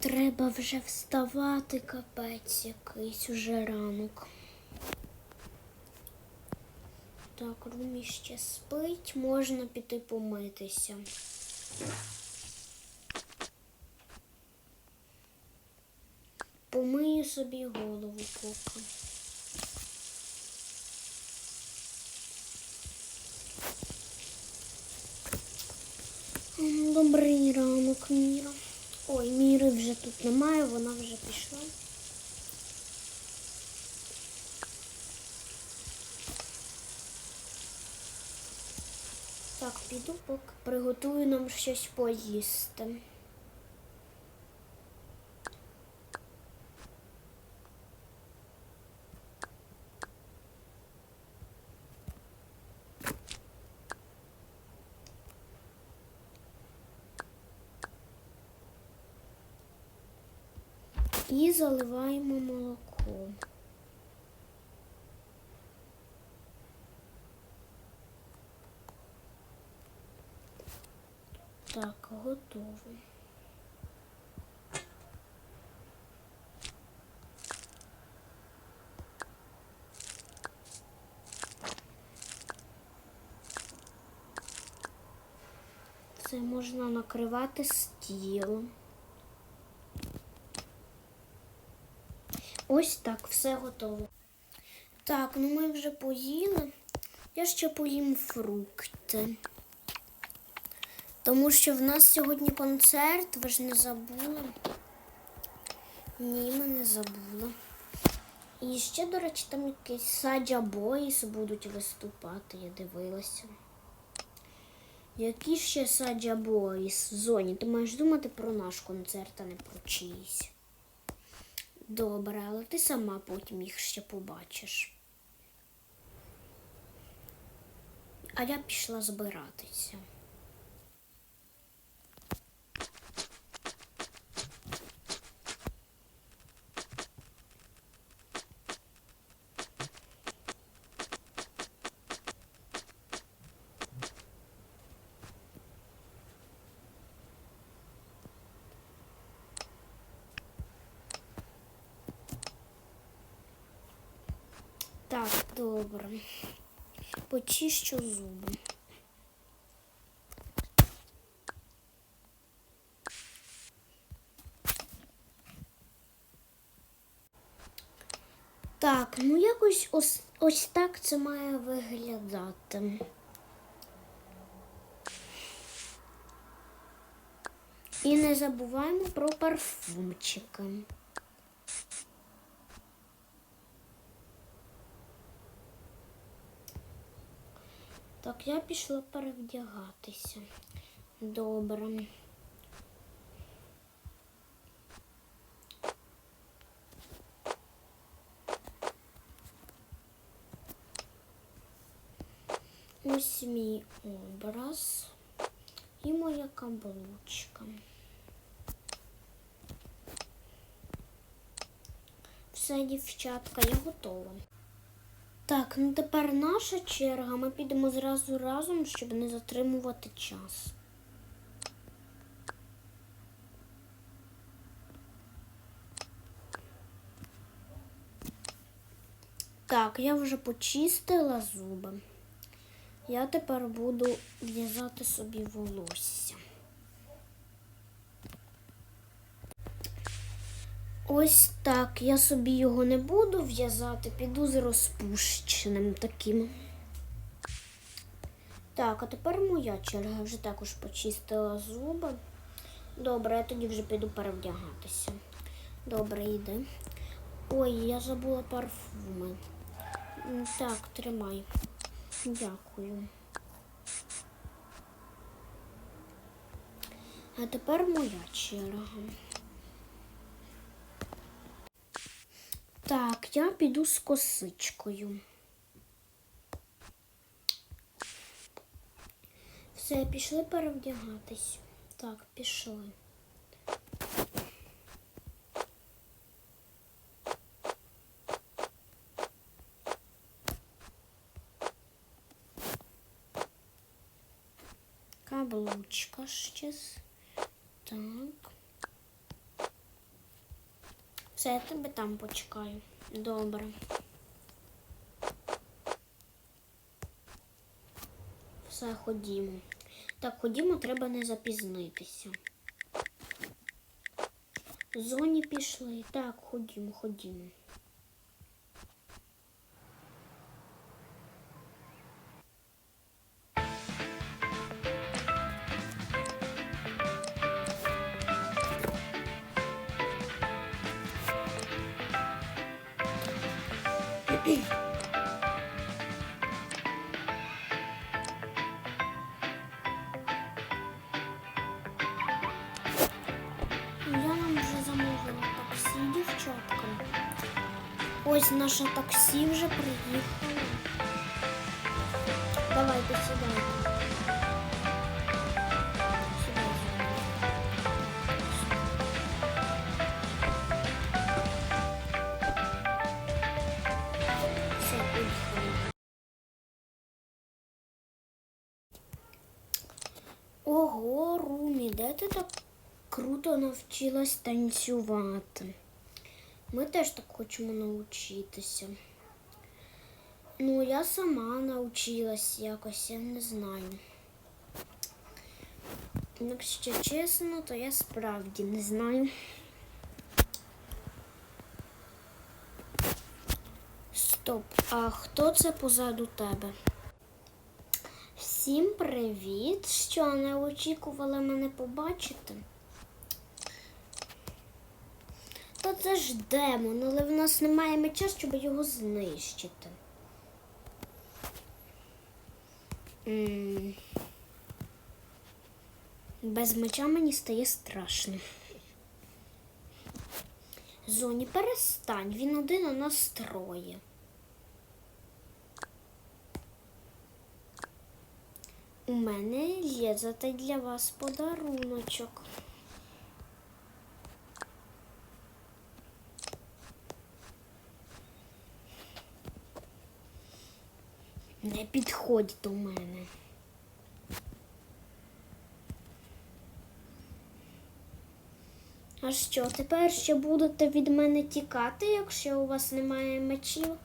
Треба вже вставати, капець якийсь уже ранок. Так, Румі ще спить, можна піти помитися. Помию собі голову поки. Добрий ранок, Міра. Ой, Міри вже тут немає, вона вже пішла. Так, піду, поки приготую нам щось поїсти. І заливаємо молоко. Так, готово. Це можна накривати стіл. Ось так, все готово. Так, ну ми вже поїли. Я ще поїм фрукти. Тому що в нас сьогодні концерт, ви ж не забули. Ні, ми не забули. І ще, до речі, там якісь Саджа Бойс будуть виступати, я дивилася. Які ще Саджа Бойс в зоні? Ти маєш думати про наш концерт, а не про чиїсь. Добре, але ти сама потім їх ще побачиш. А я пішла збиратися. Так, добре. Почищу зуби. Так, ну якось ось, ось так це має виглядати. І не забуваємо про парфумчики. Так, я пішла перевдягатися. Добре. Ось мій образ і моя каблучка. Все, дівчатка, я готова. Так, ну тепер наша черга. Ми підемо зразу разом, щоб не затримувати час. Так, я вже почистила зуби. Я тепер буду в'язати собі волосся. Ось так. Я собі його не буду в'язати, піду з розпущеним таким. Так, а тепер моя черга. Вже також почистила зуби. Добре, я тоді вже піду перевдягатися. Добре, йди. Ой, я забула парфуми. Так, тримай. Дякую. А тепер моя черга. Так, я піду з косичкою. Все, пішли перевдягатись. Так, пішли. Каблучка ще. Так. Це я тебе там почекаю. Добре. Все, ходімо. Так, ходімо, треба не запізнитися. В зоні пішли. Так, ходімо, ходімо. Ось наше таксі вже приїхало. Давайте сідайте. Ого, Румі, де ти так круто навчилась танцювати? Ми теж так хочемо навчитися. Ну, я сама навчилась якось, я не знаю. Якщо чесно, то я справді не знаю. Стоп, а хто це позаду тебе? Всім привіт! Що не очікували мене побачити? Та це ж демон, але в нас немає меча, щоб його знищити. Без меча мені стає страшно. Зоні, перестань, він один у нас троє. У мене є зате для вас подаруночок. Не підходь до мене. А що, тепер ще будете від мене тікати, якщо у вас немає мечів?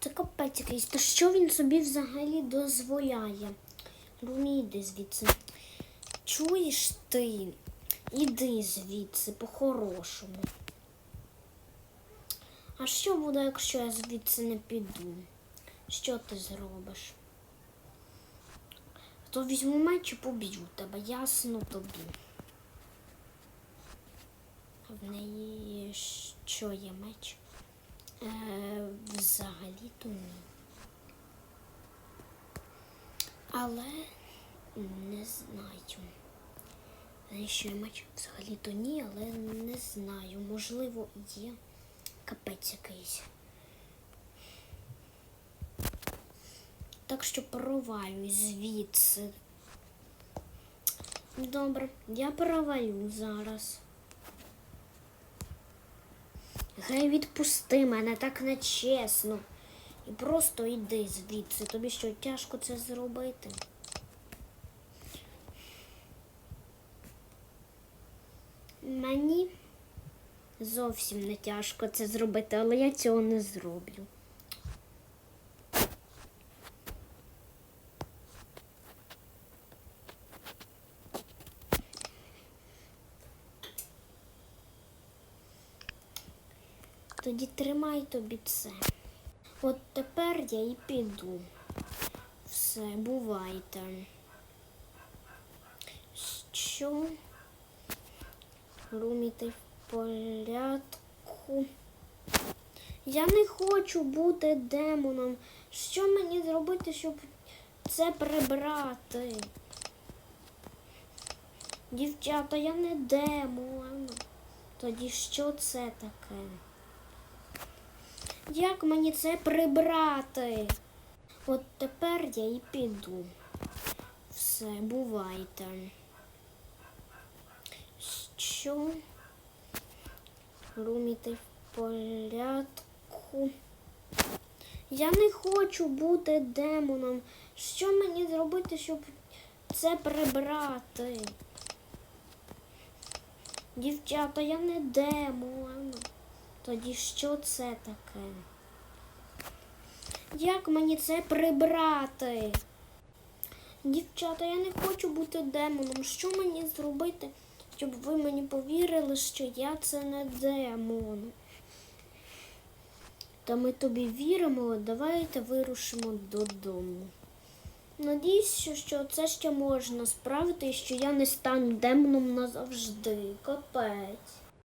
Це капець якийсь. То що він собі взагалі дозволяє? Румі, йди звідси. Чуєш ти? Іди звідси по-хорошому. А що буде, якщо я звідси не піду? Що ти зробиш? То візьму меч і поб'ю тебе, ясно тобі. В неї що є меч? Е, взагалі-то ні. Але не знаю. Що я меч взагалі-то ні, але не знаю. Можливо, є капець якийсь. Так що провалюй звідси. Добре, я провалю зараз. Гей, відпусти мене так нечесно. І просто йди звідси. Тобі що тяжко це зробити? Мені зовсім не тяжко це зробити, але я цього не зроблю. Тоді тримай тобі це. От тепер я і піду. Все, бувайте. Що? Руміти в порядку. Я не хочу бути демоном. Що мені зробити, щоб це прибрати? Дівчата, я не демон. Тоді що це таке? Як мені це прибрати? От тепер я і піду. Все, бувайте. Що? Руміти в порядку. Я не хочу бути демоном. Що мені зробити, щоб це прибрати? Дівчата, я не демон. Тоді що це таке? Як мені це прибрати? Дівчата, я не хочу бути демоном. Що мені зробити, щоб ви мені повірили, що я це не демон? Та ми тобі віримо, давайте вирушимо додому. Надіюсь, що, це ще можна справити і що я не стану демоном назавжди. Капець.